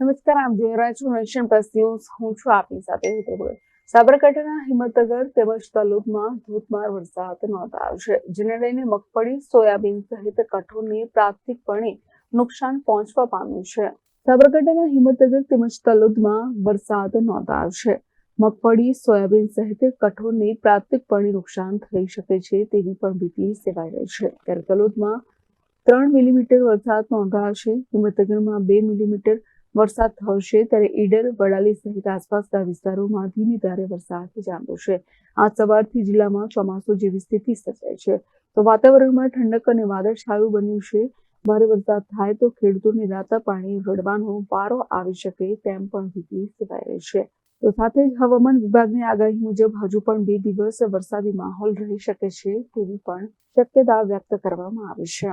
નમસ્કાર આપ જોઈ રહ્યા છો નેશન પ્લસ ન્યૂઝ હું છું આપની સાથે હેતલ સાબરકાંઠાના હિંમતનગર તેમજ તલોદમાં ધોધમાર વરસાદ નોંધાયો છે, જેને લઈને મગફળી, સોયાબીન સહિત કઠોળને પ્રાથમિકપણે નુકસાન પહોંચવા પામ્યું છે. સાબરકાંઠાના હિંમતનગર તેમજ તલોદમાં વરસાદ નોંધાયો છે. મગફળી, સોયાબીન સહિત કઠોળને પ્રાથમિકપણે નુકસાન થઈ શકે છે તેવી પણ ભીતિ સેવાઈ રહી છે. ત્યારે તલોદમાં ત્રણ મિલીમીટર વરસાદ નોંધાયો છે, હિંમતનગરમાં બે મિલીમીટર વરસાદ છે ત્યારે ઈડર, વડાલી સહિત આસપાસના વિસ્તારોમાં ધીમી ધારે વરસાદ જામ્યો છે આજ સવારથી જિલ્લામાં ચોમાસું જેવી સ્થિતિ સર્જાઈ છે. તો વાતાવરણમાં ઠંડક અને વાદળછાયું બન્યું છે. ભારે વરસાદ થાય તો ખેડૂતોને રાતા પાણી, રડવાનો વારો આવી શકે તેમ પણ ભીતિ સેવાઈ રહી છે. તો સાથે જ હવામાન વિભાગની આગાહી મુજબ હજુ પણ બે દિવસ વરસાદી માહોલ રહી શકે છે તેવી પણ શક્યતા વ્યક્ત કરવામાં આવી છે.